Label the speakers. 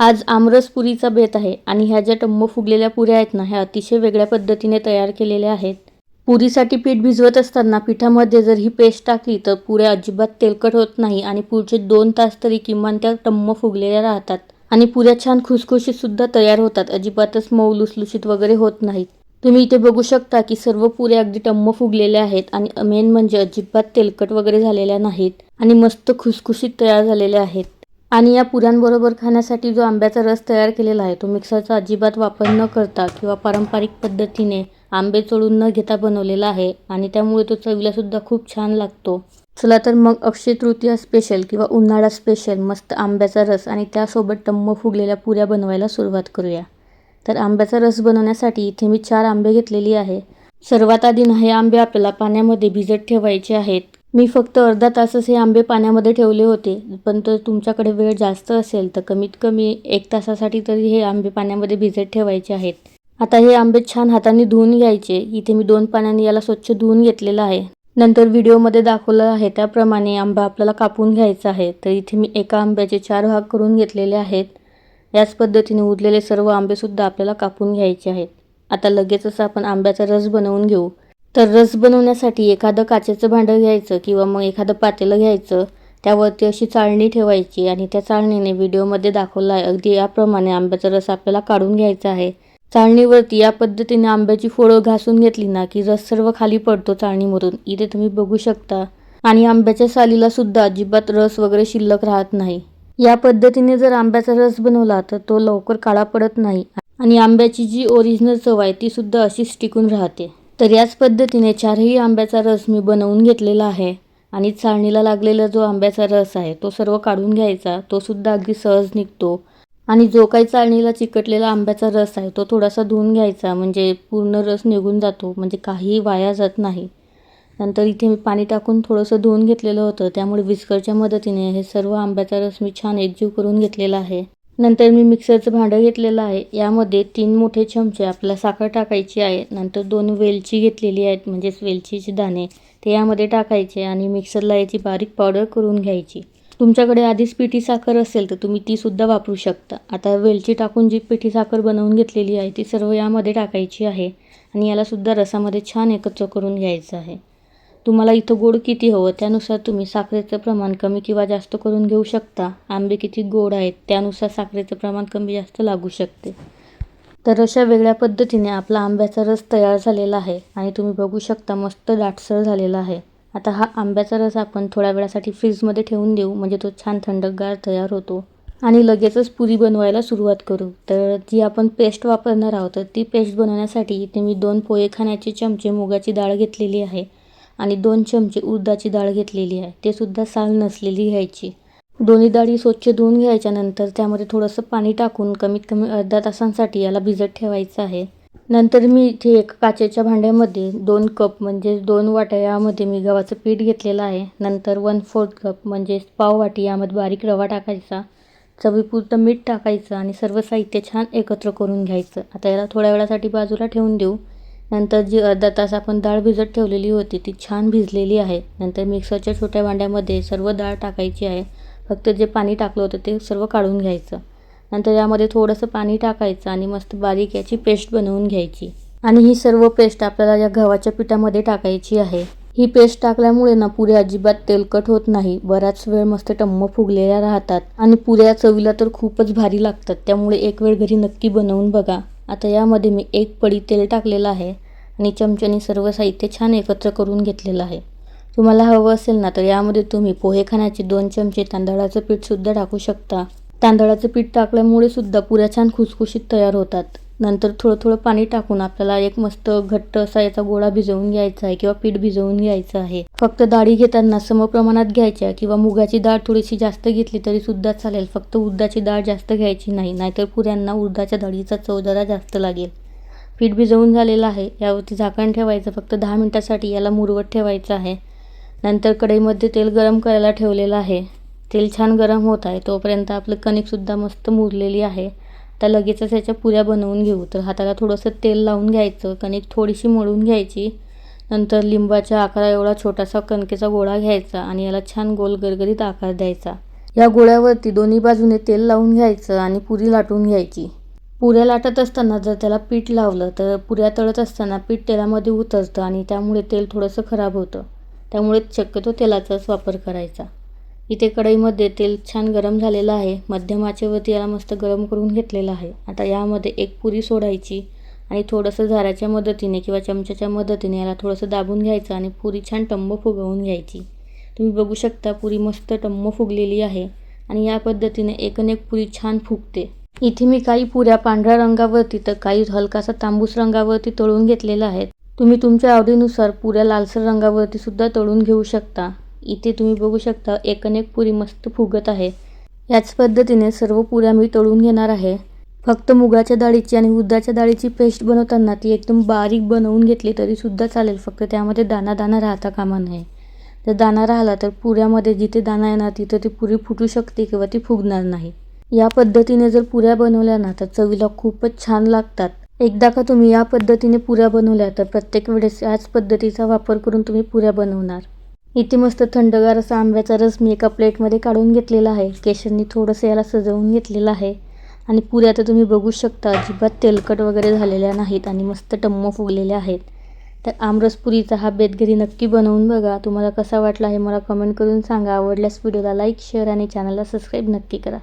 Speaker 1: आज आमरस पुरीचा बेत आहे आणि ह्या ज्या टम्म फुगलेल्या पुऱ्या आहेत ना ह्या अतिशय वेगळ्या पद्धतीने तयार केलेल्या आहेत. पुरीसाठी पीठ भिजवत असताना पिठामध्ये जर ही पेस्ट टाकली तर पुऱ्या अजिबात तेलकट होत नाही आणि पुढचे दोन तास तरी किमान त्या टम्म फुगलेल्या राहतात. आणि पुऱ्या छान खुसखुशीत सुद्धा तयार होतात अजिबातच मऊ लुसलुशीत वगैरे होत नाहीत. तुम्ही इथे बघू शकता की सर्व पुऱ्या अगदी टम्म फुगलेल्या आहेत आणि मेन म्हणजे अजिबात तेलकट वगैरे झालेल्या नाहीत आणि मस्त खुसखुशीत तयार झालेल्या आहेत. आणि या पुऱ्यांबरोबर खाण्यासाठी जो आंब्याचा रस तयार केलेला आहे तो मिक्सरचा अजिबात वापर न करता किंवा पारंपरिक पद्धतीने आंबे चोळून न घेता बनवलेला आहे आणि त्यामुळे तो चवीलासुद्धा खूप छान लागतो. चला तर मग अक्षय तृतीया स्पेशल किंवा उन्हाळा स्पेशल मस्त आंब्याचा रस आणि त्यासोबत टम्म फुगलेल्या पुऱ्या बनवायला सुरुवात करूया. तर आंब्याचा रस बनवण्यासाठी इथे मी चार आंबे घेतलेली आहे. सर्वात आधी ना हे आंबे आपल्याला पाण्यामध्ये भिजत ठेवायचे आहेत. मी फक्त अर्धा तासच हे आंबे पाण्यामध्ये ठेवले होते पण तर तुमच्याकडे वेळ जास्त असेल तर कमीत कमी एक तासासाठी तरी हे आंबे पाण्यामध्ये भिजत ठेवायचे आहेत. आता हे आंबे छान हाताने धुवून घ्यायचे. इथे मी दोन पाण्याने याला स्वच्छ धुवून घेतलेलं आहे. नंतर व्हिडिओमध्ये दाखवलं आहे त्याप्रमाणे आंबा आपल्याला कापून घ्यायचा आहे. तर इथे मी एका आंब्याचे चार भाग करून घेतलेले आहेत. याच पद्धतीने उरलेले सर्व आंबेसुद्धा आपल्याला कापून घ्यायचे आहेत. आता लगेचच आपण आंब्याचा रस बनवून घेऊ. तर रस बनवण्यासाठी एखादं काचेचं भांडं घ्यायचं किंवा मग एखादं पातेलं घ्यायचं त्यावरती अशी चाळणी ठेवायची आणि त्या चाळणीने व्हिडिओमध्ये दाखवलं आहे अगदी याप्रमाणे आंब्याचा रस आपल्याला काढून घ्यायचा आहे. चाळणीवरती या पद्धतीने आंब्याची फोडं घासून घेतली ना की रस सर्व खाली पडतो चाळणीमधून इथे तुम्ही बघू शकता. आणि आंब्याच्या सालीला सुद्धा अजिबात रस वगैरे शिल्लक राहत नाही. या पद्धतीने जर आंब्याचा रस बनवला तर तो लवकर काळा पडत नाही आणि आंब्याची जी ओरिजिनल चव आहे ती सुद्धा अशीच टिकून राहते. तर याच पद्धतीने चारही आंब्याचा रस मी बनवून घेतलेला आहे. आणि चाळणीला लागलेला जो आंब्याचा रस आहे तो सर्व काढून घ्यायचा तो सुद्धा अगदी सहज निघतो. आणि जो काही चाळणीला चिकटलेला आंब्याचा रस आहे तो थोडासा धुवून घ्यायचा म्हणजे पूर्ण रस निघून जातो म्हणजे काहीही वाया जात नाही. नंतर इथे मी पाणी टाकून थोडंसं धुवून घेतलेलं होतं त्यामुळे विस्करच्या मदतीने हे सर्व आंब्याचा रस मी छान एकजीव करून घेतलेला आहे. नंतर मी मिक्सरचं भांडं घेतलेलं आहे. यामध्ये तीन मोठे चमचे आपला साखर टाकायची आहे. नंतर दोन वेलची घेतलेली आहेत म्हणजेच वेलचीचे दाणे. ते यामध्ये टाकायचे आणि मिक्सरला याची बारीक पावडर करून घ्यायची. तुमच्याकडे आधीच पिठी साखर असेल तर तुम्ही तीसुद्धा वापरू शकता. आता वेलची टाकून जी पिठी साखर बनवून घेतलेली आहे ती सर्व यामध्ये टाकायची आहे. आणि यालासुद्धा रसामध्ये छान एकत्र करून घ्यायचं आहे. तुम्हाला इथं गोड किती हवं त्यानुसार तुम्ही साखरेचं प्रमाण कमी किंवा जास्त करून घेऊ शकता. आंबे किती गोड आहेत त्यानुसार साखरेचं प्रमाण कमी जास्त लागू शकते. तर अशा वेगळ्या पद्धतीने आपला आंब्याचा रस तयार झालेला आहे आणि तुम्ही बघू शकता मस्त दाटसर झालेला आहे. आता हा आंब्याचा रस आपण थोड्या वेळासाठी फ्रीजमध्ये ठेवून देऊ म्हणजे तो छान थंडगार तयार होतो. आणि लगेचच पुरी बनवायला सुरुवात करू. तर जी आपण पेस्ट वापरणार आहोत तर ती पेस्ट बनवण्यासाठी इथे मी दोन पोहे खाण्याचे चमचे मुगाची डाळ घेतलेली आहे. आणि दोन चमचे उडदाची डाळ घेतलेली आहे. ते सुद्धा साल नसलेली घ्यायची. दोन्ही डाळी स्वच्छ धुवून घ्यायच्यानंतर त्यामध्ये थोडंसं पाणी टाकून कमीत कमी अर्धा तासांसाठी याला भिजत ठेवायचं आहे. नंतर मी इथे एक काचेच्या भांड्यामध्ये दोन कप म्हणजे दोन वाट्या यामध्ये मी गव्हाचं पीठ घेतलेलं आहे. नंतर वन फोर्थ कप म्हणजे पाव वाटी यामध्ये बारीक रवा टाकायचा चवीपुरतं मीठ टाकायचं आणि सर्व साहित्य छान एकत्र करून घ्यायचं. आता याला थोड्या वेळासाठी बाजूला ठेवून देऊ. नंतर जी अर्धा तास आपण डाळ भिजत ठेवलेली होती ती छान भिजलेली आहे. नंतर मिक्सरच्या छोट्या भांड्यामध्ये सर्व डाळ टाकायची आहे. फक्त जे पाणी टाकलं होतं ते सर्व काढून घ्यायचं. नंतर यामध्ये थोडंसं पाणी टाकायचं आणि मस्त बारीक याची पेस्ट बनवून घ्यायची. आणि ही सर्व पेस्ट आपल्याला या गव्हाच्या पिठामध्ये टाकायची आहे. ही पेस्ट टाकल्यामुळे ना पुऱ्या अजिबात तेलकट होत नाही. बराच वेळ मस्त टम्म फुगलेल्या राहतात. आणि पुऱ्या चवीला तर खूपच भारी लागतात. त्यामुळे एक वेळ घरी नक्की बनवून बघा. आता यामध्ये मी एक पडी तेल टाकलेलं आहे आणि चमच्याने सर्व साहित्य छान एकत्र करून घेतलेलं आहे. तुम्हाला हवं असेल ना तर यामध्ये तुम्ही पोहे खाण्याचे दोन चमचे तांदळाचं पीठसुद्धा टाकू शकता. तांदळाचं पीठ टाकल्यामुळे सुद्धा पुऱ्या छान खुसखुशीत तयार होतात. नंतर थोडं थोडं पाणी टाकून आपल्याला एक मस्त घट्ट असा याचा गोळा भिजवून घ्यायचा आहे किंवा पीठ भिजवून घ्यायचं आहे. फक्त डाळी घेताना समप्रमाणात घ्यायच्या किंवा मुगाची डाळ थोडीशी जास्त घेतली तरी सुद्धा चालेल. फक्त उडदाची डाळ जास्त घ्यायची नाही नाहीतर पुऱ्यांना उडदाच्या डाळीचा चव जरा जास्त लागेल. पीठ भिजवून झालेलं आहे. यावरती झाकण ठेवायचं. फक्त दहा मिनटासाठी याला मुरवत ठेवायचं आहे. नंतर कढईमध्ये तेल गरम करायला ठेवलेलं आहे. तेल छान गरम होत आहे. तोपर्यंत आपलं कणिकसुद्धा मस्त मुरलेली आहे. आता लगेचच याच्या पुऱ्या बनवून घेऊ. तर हाताला थोडंसं तेल लावून घ्यायचं कणिक थोडीशी मळून घ्यायची. नंतर लिंबाच्या आकारा एवढा छोटासा कणकेचा गोळा घ्यायचा आणि याला छान गोल गरगरीत आकार द्यायचा. या गोळ्यावरती दोन्ही बाजूने तेल लावून घ्यायचं आणि पुरी लाटून घ्यायची. पुऱ्या लाटत असताना जर त्याला पीठ लावलं तर पुऱ्या तळत असताना पीठ तेलामध्ये उतरतं आणि त्यामुळे तेल थोडंसं खराब होतं. त्यामुळे शक्यतो तेलाचाच वापर करायचा. इथे कढईमध्ये तेल छान गरम झालेलं आहे. मध्यम आचेवरती याला मस्त गरम करून घेतलेलं आहे. आता यामध्ये एक पुरी सोडायची आणि थोडंसं झाऱ्याच्या मदतीने किंवा चमच्याच्या मदतीने याला थोडंसं दाबून घ्यायचं आणि पुरी छान टंब फुगवून घ्यायची. तुम्ही बघू शकता पुरी मस्त टम्म फुगलेली आहे आणि या पद्धतीने एकनेक पुरी छान फुगते. इथे मी काही पुऱ्या पांढऱ्या रंगावरती तर काही हलकासा तांबूस रंगावरती तळून घेतलेल्या आहेत. तुम्ही तुमच्या आवडीनुसार पुऱ्या लालसर रंगावरती सुद्धा तळून घेऊ शकता. इथे तुम्ही बघू शकता एकनेक पुरी मस्त फुगत आहे. याच पद्धतीने सर्व पुऱ्या मी तळून घेणार आहे. फक्त मुगाच्या डाळीची आणि उद्दाच्या डाळीची पेस्ट बनवताना ती एकदम बारीक बनवून घेतली तरीसुद्धा चालेल फक्त त्यामध्ये दाणा दाणा राहता कामा नये. जर दाणा राहिला तर पुऱ्यामध्ये जिथे दाणा येणार तिथं ती पुरी फुटू शकते किंवा ती फुगणार नाही. या पद्धतीने जर पुऱ्या बनवल्या ना तर चवीला खूपच छान लागतात. एकदा का तुम्ही या पद्धतीने पुऱ्या बनवल्या तर प्रत्येक वेळेस याच पद्धतीचा वापर करून तुम्ही पुऱ्या बनवणार. इथे मस्त थंडगार असा आंब्याचा रस मी एका प्लेटमध्ये काढून घेतलेला आहे. केशरनी थोडंसं याला सजवून घेतलेलं आहे. आणि पुऱ्या तर तुम्ही बघू शकता अजिबात तेलकट वगैरे झालेल्या नाहीत आणि मस्त टम्म फुगलेल्या आहेत. तर आमरसपुरीचा हा बेत घरी नक्की बनवून बघा. तुम्हाला कसा वाटला हे मला कमेंट करून सांगा. आवडल्यास व्हिडिओला लाईक शेअर आणि चॅनलला सबस्क्राईब नक्की करा.